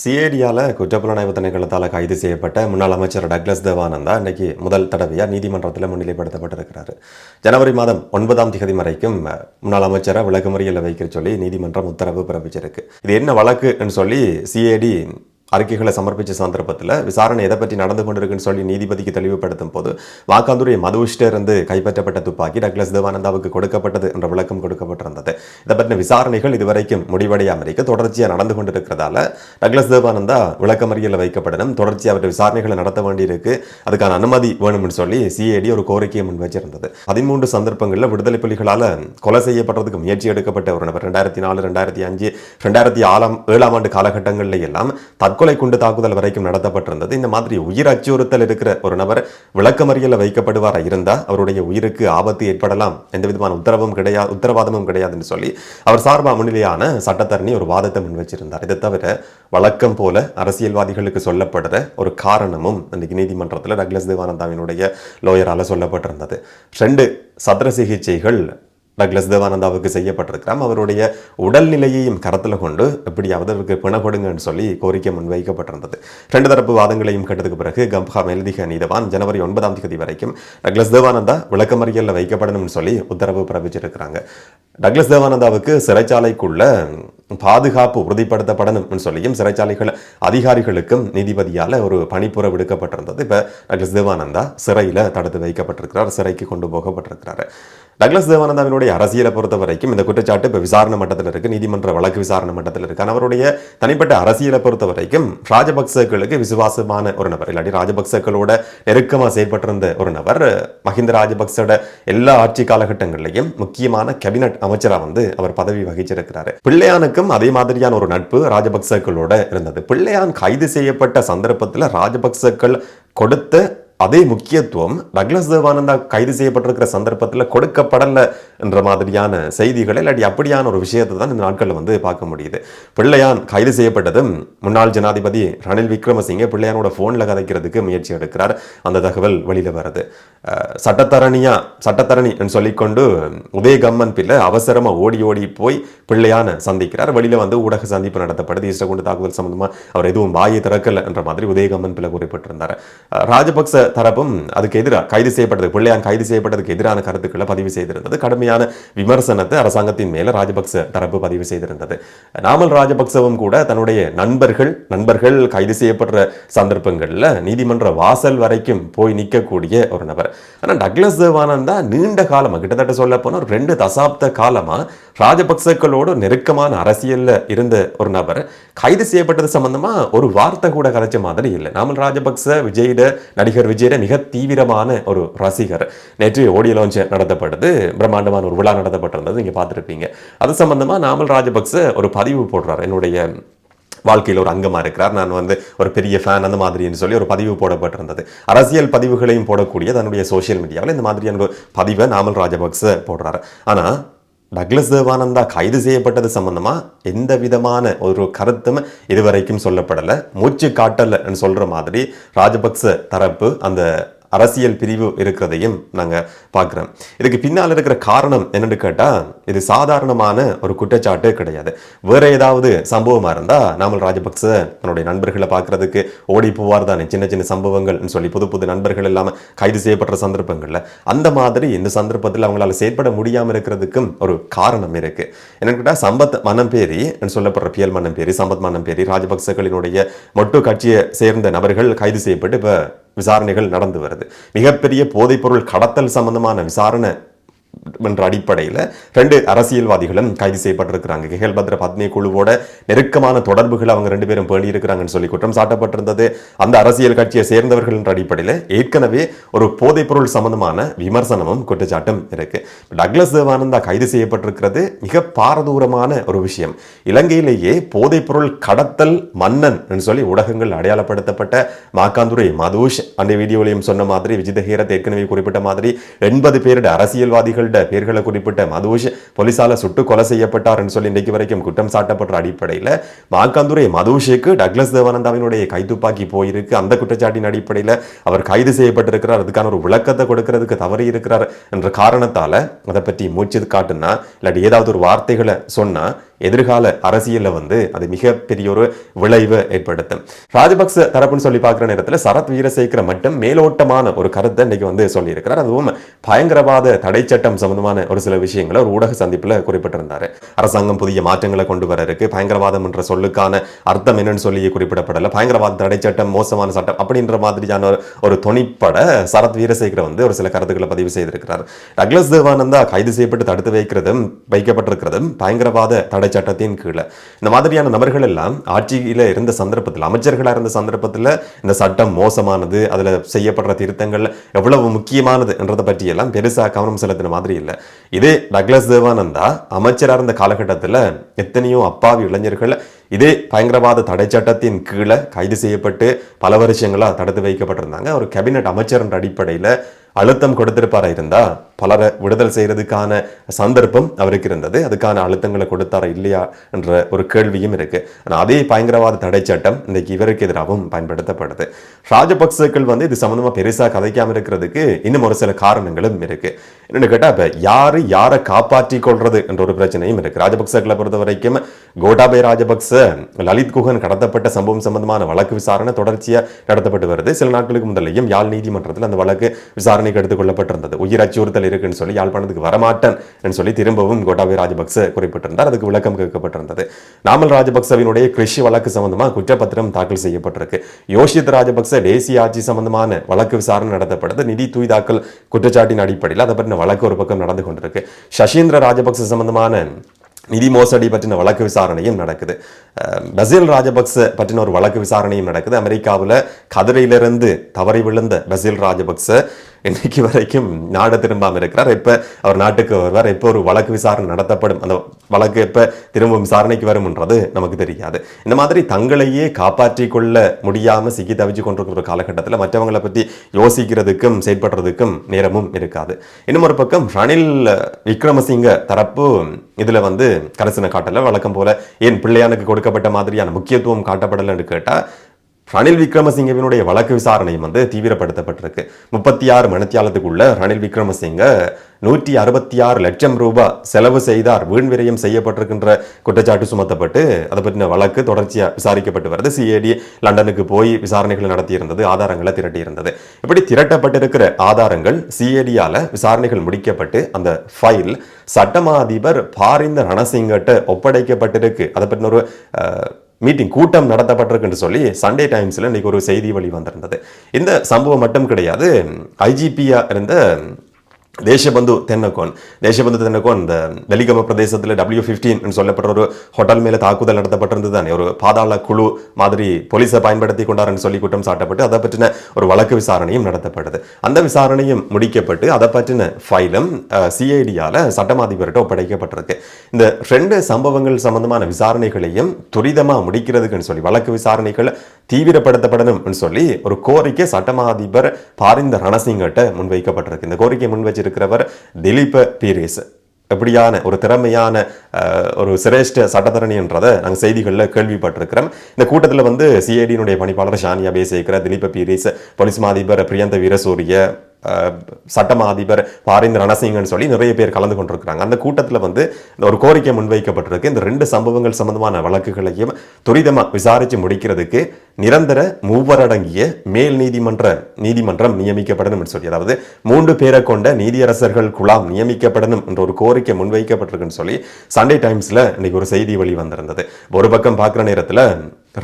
சிஏடியால் குற்றப்புலனாய்வு திணைக்களத்தால் கைது செய்யப்பட்ட முன்னாள் அமைச்சர் டக்ளஸ் தேவானந்தா இன்னைக்கு முதல் தடவையாக நீதிமன்றத்தில் முன்னிலைப்படுத்தப்பட்டிருக்கிறார். ஜனவரி மாதம் ஒன்பதாம் தேதி வரைக்கும் முன்னாள் அமைச்சரை விளக்கமறியலில் வைக்க சொல்லி நீதிமன்றம் உத்தரவு பிறப்பிச்சிருக்கு. இது என்ன வழக்குன்னு சொல்லி சிஏடி அறிக்கைகளை சமர்ப்பித்த சந்தர்ப்பத்தில் விசாரணை எதை பற்றி நடந்து கொண்டிருக்குன்னு சொல்லி நீதிபதிக்கு தெளிவுபடுத்தும் போது வாக்காந்துரை மதுவிஷ்டிருந்து இருந்து கைப்பற்றப்பட்ட துப்பாக்கி டக்ளஸ் தேவானந்தாவுக்கு கொடுக்கப்பட்டது என்ற விளக்கம் கொடுக்கப்பட்டிருந்தது. இதை பற்றின விசாரணைகள் இதுவரைக்கும் முடிவடையாமல் இருக்க தொடர்ச்சியாக நடந்து கொண்டிருக்கிறதால டக்ளஸ் தேவானந்தா விளக்கமறியலில் வைக்கப்படணும். தொடர்ச்சியாக அவற்றை விசாரணைகளை நடத்த வேண்டியிருக்கு. அதுக்கான அனுமதி வேணும்னு சொல்லி சிஐடி ஒரு கோரிக்கையை முன் வச்சிருந்தது. பதிமூன்று சந்தர்ப்பங்களில் விடுதலை புலிகளால் கொலை செய்யப்படுறதுக்கு முயற்சி எடுக்கப்பட்ட ஒரு நபர். ரெண்டாயிரத்தி நாலு ரெண்டாயிரத்தி அஞ்சு ரெண்டாயிரத்தி ஆறாம் ஏழாம் ஆண்டு காலகட்டங்களில் எல்லாம் தற்கொலை குண்டு தாக்குதல் வரைக்கும் நடத்தப்பட்டிருந்தது. இந்த மாதிரி உயிர் அச்சுறுத்தல் இருக்கிற ஒரு நபர் விளக்கமறியலில் வைக்கப்படுவாராக இருந்தால் அவருடைய உயிருக்கு ஆபத்து ஏற்படலாம். எந்த விதமான உத்தரவும் கிடையாது உத்தரவாதமும் கிடையாதுன்னு சொல்லி அவர் சார்பா முன்னிலையான சட்டத்தரணி ஒரு வாதத்தை முன் வச்சிருந்தார். இதை தவிர வழக்கம் போல அரசியல்வாதிகளுக்கு சொல்லப்படுற ஒரு காரணமும் அன்றைக்கு நீதிமன்றத்தில் டக்ளஸ் தேவானந்தாவினுடைய லோயரால் சொல்லப்பட்டிருந்தது. ரெண்டு சத்திர சிகிச்சைகள் டக்ளஸ் தேவானந்தாவுக்கு செய்யப்பட்டிருக்கிறாம் அவருடைய உடல்நிலையையும் கருத்தில் கொண்டு எப்படியாவது அவருக்கு பிண கொடுங்கன்னு சொல்லி கோரிக்கை முன்வைக்கப்பட்டிருந்தது. ரெண்டு தரப்பு வாதங்களையும் கேட்டதுக்கு பிறகு கம்பா மேலதிக நீதவான் ஜனவரி ஒன்பதாம் தேதி வரைக்கும் டக்ளஸ் தேவானந்தா விளக்கமறியலில் வைக்கப்படணும்னு சொல்லி உத்தரவு பிறப்பிச்சிருக்கிறாங்க. டக்ளஸ் தேவானந்தாவுக்கு சிறைச்சாலைக்குள்ள பாதுகாப்பு உறுதிப்படுத்தப்படணும்னு சொல்லியும் சிறைச்சாலைகள் அதிகாரிகளுக்கும் நீதிபதியால் ஒரு பணிப்புற விடுக்கப்பட்டிருந்தது. இப்போ டக்ளஸ் தேவானந்தா சிறையில் தடுத்து வைக்கப்பட்டிருக்கிறார் சிறைக்கு கொண்டு போகப்பட்டிருக்கிறார். டக்ளஸ் தேவானந்தாவினுடைய அரசியலை பொறுத்த வரைக்கும் இந்த குற்றச்சாட்டு இப்போ விசாரணை மட்டத்தில் இருக்கு நீதிமன்ற வழக்கு விசாரணை மட்டத்தில் இருக்கு. ஆனால் அவருடைய தனிப்பட்ட அரசியலை பொறுத்த வரைக்கும் ராஜபக்சேக்களுக்கு விசுவாசமான ஒரு நபர். இல்லாட்டி ராஜபக்சக்களோட நெருக்கமாக செயல்பட்டிருந்த ஒரு நபர். மஹிந்த ராஜபக்சோட எல்லா ஆட்சி காலகட்டங்களிலையும் முக்கியமான கேபினட் அமைச்சராக வந்து அவர் பதவி வகிச்சிருக்கிறாரு. பிள்ளையானுக்கும் அதே மாதிரியான ஒரு நட்பு ராஜபக்சக்களோட இருந்தது. பிள்ளையான் கைது செய்யப்பட்ட சந்தர்ப்பத்தில் ராஜபக்சக்கள் கொடுத்த அதே முக்கியத்துவம் டக்ளஸ் தேவானந்தா கைது செய்யப்பட்டிருக்கிற சந்தர்ப்பத்தில் கொடுக்கப்படலை என்ற மாதிரியான செய்திகளை இல்லாட்டி அப்படியான ஒரு விஷயத்தை தான் இந்த நாட்களில் வந்து பார்க்க முடியுது. பிள்ளையான் கைது செய்யப்பட்டதும் முன்னாள் ஜனாதிபதி ரணில் விக்ரமசிங்கே பிள்ளையானோட ஃபோனில் கதைக்கிறதுக்கு முயற்சி எடுக்கிறார். அந்த தகவல் வெளியில் வருது. அஹ், சட்டத்தரணியா சட்டத்தரணி சொல்லிக்கொண்டு உதயகம்மன் பிள்ளை அவசரமாக ஓடி ஓடி போய் பிள்ளையான சந்திக்கிறார். வெளியில் வந்து ஊடக சந்திப்பு நடத்தப்படுது. ஈஸ்டகுண்டு தாக்குதல் சம்பந்தமாக அவர் எதுவும் வாயை திறக்கலை என்ற மாதிரி உதயகம்மன் பிள்ளை குறிப்பிட்டிருந்தார். அஹ், ராஜபக்ச தரப்பும் அதுக்கு எதிராக கைது செய்யப்பட்டது. பிள்ளையான் கைது செய்யப்பட்டதுக்கு எதிரான கருத்துக்களை பதிவு செய்திருந்தது. கடுமையான விமர்சனத்தை அரசாங்கத்தின் மேல ராஜபக்ச தரப்பு பதிவு செய்திருந்தது. நாமல் ராஜபக்சவும் கூட தன்னுடைய நண்பர்கள் நண்பர்கள் கைது செய்யப்படுற சந்தர்ப்பங்களில் நீதிமன்ற வாசல் வரைக்கும் போய் நிற்கக்கூடிய ஒரு நபர். ஆனால் டக்ளஸ் தேவானந்தா நீண்ட காலமாக கிட்டத்தட்ட சொல்ல போனா ஒரு ரெண்டு தசாப்த காலமாக ராஜபக்சக்களோடு நெருக்கமான அரசியலில் இருந்த ஒரு நபர். கைது செய்யப்பட்டது சம்பந்தமாக ஒரு வார்த்தை கூட கதைச்ச மாதிரி இல்லை. நாமல் ராஜபக்ச விஜயிட நடிகர் விஜய் விஜயோட மிக தீவிரமான ஒரு ரசிகர். நேற்று ஆடியோ லான்ச் நடத்தப்பட்டது. பிரம்மாண்டமான ஒரு விழா நடத்தப்பட்டிருந்தது. நீங்க பார்த்துருப்பீங்க. அது சம்பந்தமா நாமல் ராஜபக்ச ஒரு பதிவு போடுறார். என்னுடைய வாழ்க்கையில் ஒரு அங்கமா இருக்கிறார். நான் வந்து ஒரு பெரிய ஃபேன் அந்த மாதிரின்னு சொல்லி ஒரு பதிவு போடப்பட்டிருந்தது. அரசியல் பதிவுகளையும் போடக்கூடிய தன்னுடைய சோஷியல் மீடியாவில் இந்த மாதிரியான ஒரு பதிவை நாமல் ராஜபக்ச போடுறாரு. ஆனா டக்ளஸ் தேவானந்தா கைது செய்யப்பட்டது சம்பந்தமாக எந்த விதமான ஒரு கருத்தும் இதுவரைக்கும் சொல்லப்படலை. மூச்சு காட்டலைன்னு சொல்கிற மாதிரி ராஜபக்ச தரப்பு அந்த அரசியல் பிரிவு இருக்கிறதையும் நாங்கள் பார்க்குறோம். இதுக்கு பின்னால் இருக்கிற காரணம் என்னென்னு கேட்டால் இது சாதாரணமான ஒரு குற்றச்சாட்டு கிடையாது. வேற ஏதாவது சம்பவமாக இருந்தால் நாமல் ராஜபக்ச தன்னுடைய நண்பர்களை பார்க்கறதுக்கு ஓடி போவார் தானே சின்ன சின்ன சம்பவங்கள்னு சொல்லி புது புது நண்பர்கள் இல்லாமல் கைது செய்யப்படுற சந்தர்ப்பங்களில். அந்த மாதிரி இந்த சந்தர்ப்பத்தில் அவங்களால செயற்பட முடியாமல் இருக்கிறதுக்கும் ஒரு காரணம் இருக்குது என்னன்னு கேட்டால் சம்பத் மனம்பேரி சொல்லப்படுற பியல் மனம்பேரி சம்பத் மனம்பேரி ராஜபக்சகளினுடைய மொட்டு கட்சியை சேர்ந்த நபர்கள் கைது செய்யப்பட்டு இப்போ விசாரணைகள் நடந்து வருது. மிகப்பெரிய போதைப்பொருள் கடத்தல் சம்பந்தமான விசாரணை என்ற அடிப்படையில் ரெண்டு அரசியல்வாதிகளும் கைது செய்யப்பட்டிருக்கிறாங்க. கிஹல் பத்ர பத்னி குழுவோட நெருக்கமான தொடர்புகள் அவங்க ரெண்டு பேரும் பேணியிருக்கிறாங்கன்னு சொல்லி குற்றம் சாட்டப்பட்டிருந்தது. அந்த அரசியல் கட்சியை சேர்ந்தவர்கள் என்ற அடிப்படையில் ஏற்கனவே ஒரு போதைப்பொருள் சம்பந்தமான விமர்சனமும் குற்றச்சாட்டும் இருக்கு. டக்ளஸ் தேவானந்தா கைது செய்யப்பட்டிருக்கிறது மிக பாரதூரமான ஒரு விஷயம். இலங்கையிலேயே போதைப்பொருள் கடத்தல் மன்னன் சொல்லி ஊடகங்கள் அடையாளப்படுத்தப்பட்ட மாக்காந்துரை மதுஷ். அந்த வீடியோலையும் சொன்ன மாதிரி விஜிதஹீரத் ஏற்கனவே குறிப்பிட்ட மாதிரி எண்பது பேருடைய அரசியல்வாதிகள் அரசியல்வாதிகளோட பேர்களை குறிப்பிட்ட மதுஷ் போலீசால சுட்டு கொலை செய்யப்பட்டார்னு சொல்லி இன்றைக்கு வரைக்கும் குற்றம் சாட்டப்பட்ட அடிப்படையில் மாக்காந்துரை மதுஷுக்கு டக்ளஸ் தேவானந்தாவினுடைய கைத்துப்பாக்கி போயிருக்கு. அந்த குற்றச்சாட்டின் அடிப்படையில் அவர் கைது செய்யப்பட்டிருக்கிறார். அதுக்கான ஒரு விளக்கத்தை கொடுக்கறதுக்கு தவறி இருக்கிறார் என்ற காரணத்தால் அதை பற்றி மூச்சு காட்டுனா இல்லாட்டி ஏதாவது ஒரு வார்த்தைகளை சொன்னால் எதிர்கால அரசியலில் வந்து அது மிகப்பெரிய ஒரு விளைவை ஏற்படுத்தும். ராஜபக்ச தரப்புன்னு சொல்லி பார்க்குற நேரத்தில் சரத் வீரசேகர மட்டும் மேலோட்டமான ஒரு கருத்தை இன்னைக்கு வந்து சொல்லியிருக்கிறார். அதுவும் பயங்கரவாத தடை சட்டம் சம்பந்தமான ஒரு சில விஷயங்களை ஒரு ஊடக சந்திப்பில் குறிப்பிட்டிருந்தார். அரசாங்கம் புதிய மாற்றங்களை கொண்டு வர இருக்கு பயங்கரவாதம் என்ற சொல்லுக்கான அர்த்தம் என்னன்னு சொல்லி குறிப்பிடப்படலை. பயங்கரவாத தடை சட்டம் மோசமான சட்டம் அப்படின்ற மாதிரியான ஒரு துணிப்பட சரத் வீரசேகர வந்து ஒரு சில கருத்துக்களை பதிவு செய்திருக்கிறார். டக்ளஸ் தேவானந்தா கைது செய்யப்பட்டு தடுத்து வைக்கிறதும் வைக்கப்பட்டிருக்கிறதும் பயங்கரவாத தடை சட்டத்தின் கீழே. இந்த மாதிரியான நபர்கள் எல்லாம் ஆட்சியில் இருந்த சந்தர்ப்பத்தில் அமைச்சர்களாக இருந்த சந்தர்ப்பத்தில் இந்த சட்டம் மோசமானது அதுல செய்யப்படுற திருத்தங்கள் எவ்வளவு முக்கியமானது என்றதை பற்றியெல்லாம் பெருசாக பெருசா கவனம் செலுத்தின மாதிரி இல்லை. இதே டக்ளஸ் தேவானந்தா அமைச்சராக இருந்த காலகட்டத்தில் எத்தனையோ அப்பாவி இளைஞர்கள் இதே பயங்கரவாத தடை சட்டத்தின் கீழே கைது செய்யப்பட்டு பல வருஷங்களா தடுத்து வைக்கப்பட்டிருந்தாங்க. ஒரு கேபினட் அமைச்சர் என்ற அடிப்படையில் அழுத்தம் கொடுத்திருப்பாரா இருந்தா பலரை விடுதல் செய்கிறதுக்கான சந்தர்ப்பம் அவருக்கு இருந்தது. அதுக்கான அழுத்தங்களை கொடுத்தாரா இல்லையா என்ற ஒரு கேள்வியும் இருக்குது ஆனால் அதே பயங்கரவாத தடை சட்டம் இன்றைக்கு இவருக்கு எதிராகவும் பயன்படுத்தப்படுது. ராஜபக்சக்கள் வந்து இது சம்மந்தமாக பெருசாக கதைக்காமல் இருக்கிறதுக்கு இன்னும் ஒரு சில காரணங்களும் இருக்குது என்னென்னு கேட்டால் இப்போ யார் யாரை காப்பாற்றி கொள்வது என்ற ஒரு பிரச்சனையும் இருக்குது ராஜபக்சக்களை பொறுத்த வரைக்கும் கோட்டாபய ராஜபக்ச லலித் குகன் கடத்தப்பட்ட சம்பவம் சம்பந்தமான வழக்கு விசாரணை தொடர்ச்சியாக நடத்தப்பட்டு வருது. சில நாட்களுக்கு முதலையும் யாழ் நீதிமன்றத்தில் அந்த வழக்கு விசாரணைக்கு எடுத்துக் கொள்ளப்பட்டிருந்தது. உயிர் அச்சுறுத்தல் இருக்குன்னு சொல்லி யாழ்ப்பாணத்துக்கு வரமாட்டேன் சொல்லி திரும்பவும் கோட்டாபய ராஜபக்ச குறிப்பிட்டிருந்தார். அதுக்கு விளக்கம் கேட்கப்பட்டிருந்தது. நாமல் ராஜபக்சவினுடைய கிருஷி வழக்கு சம்பந்தமாக குற்றப்பத்திரம் தாக்கல் செய்யப்பட்டிருக்கு. யோஷித் ராஜபக்ச தேசிய ஆட்சி சம்பந்தமான வழக்கு விசாரணை நடத்தப்படுது. நிதி தூய்தாக்கல் குற்றச்சாட்டின் அடிப்படையில் அதை பற்றின வழக்கு ஒரு பக்கம் நடந்து கொண்டிருக்கு. சசீந்திர ராஜபக்ச சம்பந்தமான நிதி மோசடி பற்றின வழக்கு விசாரணையும் நடக்குது. பசில் ராஜபக்ச பற்றின ஒரு வழக்கு விசாரணையும் நடக்குது அமெரிக்காவில் கதிரையிலிருந்து தவறி விழுந்த பசில் ராஜபக்ச இன்னைக்கு வரைக்கும் நாடு திரும்பாமல் இருக்கிறார் எப்ப அவர் நாட்டுக்கு வருவார் எப்போ ஒரு வழக்கு விசாரணை நடத்தப்படும் அந்த வழக்கு எப்போ திரும்ப விசாரணைக்கு வரும்ன்றது நமக்கு தெரியாது இந்த மாதிரி தங்களையே காப்பாற்றிக் கொள்ள முடியாம சிக்கி தவிச்சு கொண்டிருக்கிற ஒரு காலகட்டத்தில் மற்றவங்களை பற்றி யோசிக்கிறதுக்கும் செயல்படுறதுக்கும் நேரமும் இருக்காது இன்னும் ஒரு பக்கம் ரணில் விக்ரமசிங்க தரப்பு இதுல வந்து கரசனை காட்டல வழக்கம் போல ஏன் பிள்ளையானுக்கு கொடுக்க கொடுக்கப்பட்ட மாதிரியான முக்கியத்துவம் காட்டப்படலைன்னு கேட்டால் ரணில் விக்ரமசிங்கவினுடைய வழக்கு விசாரணையும் வந்து தீவிரப்படுத்தப்பட்டிருக்கு. முப்பத்தி ஆறு மணித்தியாலத்துக்குள்ள ரணில் விக்ரமசிங்க நூற்றி அறுபத்தி ஆறு லட்சம் ரூபாய் செலவு செய்தார். வீண் விரயம் செய்யப்பட்டிருக்கின்ற குற்றச்சாட்டு சுமத்தப்பட்டு அதை பற்றின வழக்கு தொடர்ச்சியாக விசாரிக்கப்பட்டு வருது. சிஏடி லண்டனுக்கு போய் விசாரணைகளை நடத்தியிருந்தது ஆதாரங்களை திரட்டியிருந்தது. இப்படி திரட்டப்பட்டிருக்கிற ஆதாரங்கள் சிஏடியால் விசாரணைகள் முடிக்கப்பட்டு அந்த ஃபைல் சட்டமா அதிபர் பாரிந்த ரணசிங்கட்ட ஒப்படைக்கப்பட்டிருக்கு. அதை பற்றின ஒரு மீட்டிங் கூட்டம் நடத்தப்பட்டிருக்குன்னு சொல்லி சண்டே டைம்ஸில் இன்றைக்கி ஒரு செய்தி வழி வந்திருந்தது இந்த சம்பவம் மட்டும் கிடையாது ஐஜிபியாக இருந்த தேசபந்து தென்னக்கோன் தேசபந்து தென்னக்கோன் இந்த வெலிகம பிரதேசத்தில் டபிள்யூ ஃபிஃப்டீன் சொல்லப்பட்ட ஒரு ஹோட்டல் மேலே தாக்குதல் நடத்தப்பட்டிருந்தது தானே. ஒரு பாதாள குழு மாதிரி போலீஸை பயன்படுத்தி கொண்டாருன்னு சொல்லி குற்றம் சாட்டப்பட்டு அதை பற்றின ஒரு வழக்கு விசாரணையும் நடத்தப்பட்டது. அந்த விசாரணையும் முடிக்கப்பட்டு அதை பற்றின ஃபைலும் சிஐடியால் சட்டம் அதிபர்கிட்ட ஒப்படைக்கப்பட்டிருக்கு. இந்த ரெண்டு சம்பவங்கள் சம்பந்தமான விசாரணைகளையும் துரிதமாக முடிக்கிறதுக்குன்னு சொல்லி வழக்கு விசாரணைகளை தீவிரப்படுத்தப்படணும்னு சொல்லி ஒரு கோரிக்கை சட்டமா அதிபர் பாரிந்த ரணசிங்கிட்ட முன்வைக்கப்பட்டிருக்கு. இந்த கோரிக்கை முன் வச்சிருக்கிறவர் திலீப பீரேஸ். எப்படியான ஒரு திறமையான ஒரு சிரேஷ்ட சட்டத்தரணின்றதை நாங்கள் செய்திகளில் கேள்விப்பட்டிருக்கிறோம். இந்த கூட்டத்தில் வந்து சிஐடியினுடைய பணிப்பாளர் ஷானியா பேசியிருக்கிற திலீப பீரிஸ் போலீஸ் மாதிபர் பிரியந்த வீரசூரிய சட்டமா அதிபர் பாரிந்த ரணசிங்கன்னு சொல்லி நிறைய பேர் கலந்து கொண்டிருக்கிறாங்க. அந்த கூட்டத்தில் வந்து இந்த ஒரு கோரிக்கை முன்வைக்கப்பட்டிருக்கு. இந்த ரெண்டு சம்பவங்கள் சம்பந்தமான வழக்குகளையும் துரிதமாக விசாரித்து முடிக்கிறதுக்கு நிரந்தர மூவரடங்கிய மேல் நீதிமன்ற நீதிமன்றம் நியமிக்கப்படணும் என்று சொல்லி அதாவது மூன்று பேரை கொண்ட நீதியரசர்கள் குழாம் நியமிக்கப்படணும் என்ற ஒரு கோரிக்கை முன்வைக்கப்பட்டிருக்குன்னு சொல்லி சண்டே டைம்ஸில் இன்னைக்கு ஒரு செய்தி வெளி வந்திருந்தது ஒரு பக்கம் பார்க்குற நேரத்தில்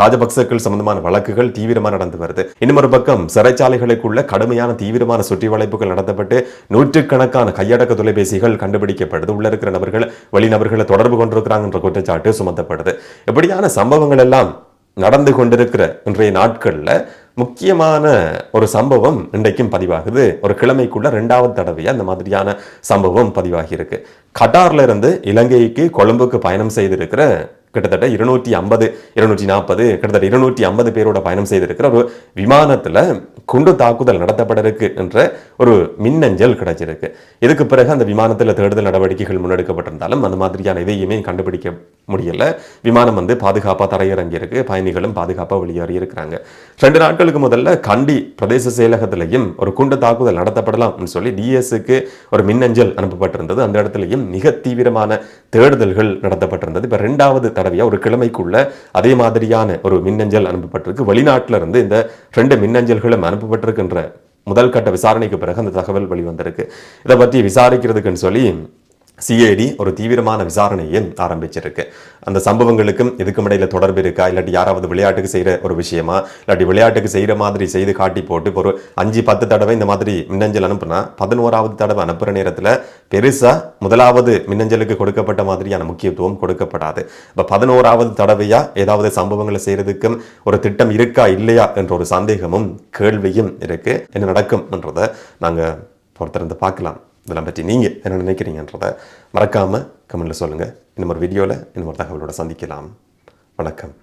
ராஜபக்சக்கள் சம்பந்தமான வழக்குகள் தீவிரமாக நடந்து வருது. இன்னும் ஒரு பக்கம் சிறைச்சாலைகளுக்குள்ள கடுமையான தீவிரமான சுற்றி வளைப்புகள் நடத்தப்பட்டு நூற்றுக்கணக்கான கையடக்க தொலைபேசிகள் கண்டுபிடிக்கப்படுது. உள்ள இருக்கிற நபர்கள் வெளிநபர்களை தொடர்பு கொண்டிருக்கிறாங்கன்ற குற்றச்சாட்டு சுமத்தப்படுது. இப்படியான சம்பவங்கள் எல்லாம் நடந்து கொண்டிருக்கிற இன்றைய நாட்கள்ல முக்கியமான ஒரு சம்பவம் இன்றைக்கும் பதிவாகுது. ஒரு கிழமைக்குள்ள ரெண்டாவது தடவையாக அந்த மாதிரியான சம்பவம் பதிவாகி இருக்கு கட்டார்ல இருந்து இலங்கைக்கு கொழும்புக்கு பயணம் செய்திருக்கிற கிட்டத்தட்ட இருநூற்றி ஐம்பது இருநூற்றி நாற்பது கிட்டத்தட்ட இருநூற்றி ஐம்பது பேரோட பயணம் செய்திருக்கிற ஒரு விமானத்தில் குண்டு தாக்குதல் நடத்தப்பட இருக்கு என்ற ஒரு மின்னஞ்சல் கிடைச்சிருக்கு. இதுக்கு பிறகு அந்த விமானத்தில் தேடுதல் நடவடிக்கைகள் முன்னெடுக்கப்பட்டிருந்தாலும் அந்த மாதிரியான எதையுமே கண்டுபிடிக்க முடியல. விமானம் வந்து பாதுகாப்பாக தரையிறங்கி இருக்கு பயணிகளும் பாதுகாப்பாக வெளியேறி இருக்கிறாங்க. ரெண்டு நாட்களுக்கு முதல்ல கண்டி பிரதேச செயலகத்திலையும் ஒரு குண்டு தாக்குதல் நடத்தப்படலாம் சொல்லி டிஎஸ்க்கு ஒரு மின்னஞ்சல் அனுப்பப்பட்டிருந்தது. அந்த இடத்துலையும் மிக தீவிரமான தேடுதல்கள் நடத்தப்பட்டிருந்தது. இப்போ ரெண்டாவது தடவையாக ஒரு கிழமைக்குள்ள அதே மாதிரியான ஒரு மின்னஞ்சல் அனுப்பப்பட்டிருக்கு. வெளிநாட்டில இருந்து இந்த ரெண்டு மின்னஞ்சல்களும் அனுப்பப்பட்டிருக்கின்ற முதல் கட்ட விசாரணைக்கு பிறகு அந்த தகவல் வெளிவந்திருக்கு. இதை பற்றி விசாரிக்கிறதுக்குன்னு சொல்லி சிஐடி ஒரு தீவிரமான விசாரணையை ஆரம்பிச்சிருக்கு. அந்த சம்பவங்களுக்கும் இதுக்கும் இடையில தொடர்பு இருக்கா? இல்லாட்டி யாராவது விளையாட்டுக்கு செய்கிற ஒரு விஷயமா? இல்லாட்டி விளையாட்டுக்கு செய்கிற மாதிரி செய்து காட்டி போட்டு ஒரு அஞ்சு பத்து தடவை இந்த மாதிரி மின்னஞ்சல் அனுப்புனா பதினோராவது தடவை அனுப்புகிற நேரத்தில் பெருசாக முதலாவது மின்னஞ்சலுக்கு கொடுக்கப்பட்ட மாதிரியான முக்கியத்துவம் கொடுக்கப்படாது. இப்போ பதினோராவது தடவையா ஏதாவது சம்பவங்களை செய்கிறதுக்கும் ஒரு திட்டம் இருக்கா இல்லையா என்ற ஒரு சந்தேகமும் கேள்வியும் இருக்கு. என்ன நடக்கும்ன்றதை ஒருத்தர் பொறுத்திருந்து பார்க்கலாம். இதெல்லாம் பற்றி நீங்கள் என்ன நினைக்கிறீங்கன்றதை மறக்காமல் கமெண்ட்டில் சொல்லுங்கள் இன்னும் ஒரு வீடியோவில் இன்னும் ஒரு தகவலோட சந்திக்கலாம். வணக்கம்.